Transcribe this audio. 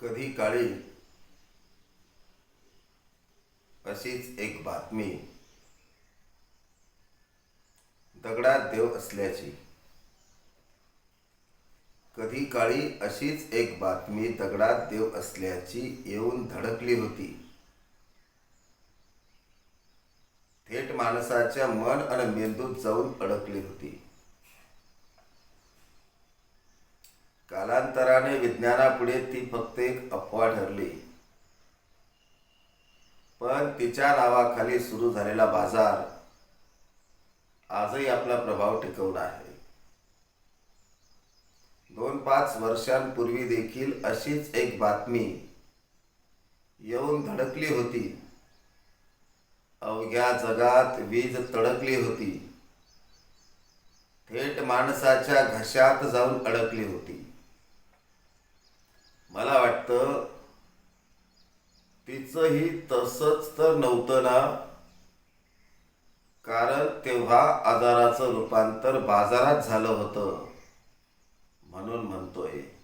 कधी काळी अशीच एक बातमी दगडात देव असल्याची. कधी काळी अशीच एक बातमी दगडात देव असल्याची येऊन धडकली होती. थेट माणसाच्या मन आणि मेंदूत जाऊन अडकली होती. कालांतराने विज्ञानापुढे ती फक्त एक अफवा ठरली. पण तिच्या नावाखाली सुरू झालेला बाजार आजही आपला प्रभाव टिकवून आहे. दोन पाच वर्षांपूर्वी देखील अशीच एक बातमी येऊन धडकली होती. अवघ्या जगात वीज तडकली होती. थेट माणसाच्या घशात जाऊन अडकली होती. तिचंही तसंच तर नव्हतं ना? कारण तेव्हा आजाराचं रूपांतर बाजारात झालं होतं म्हणून म्हणतोय.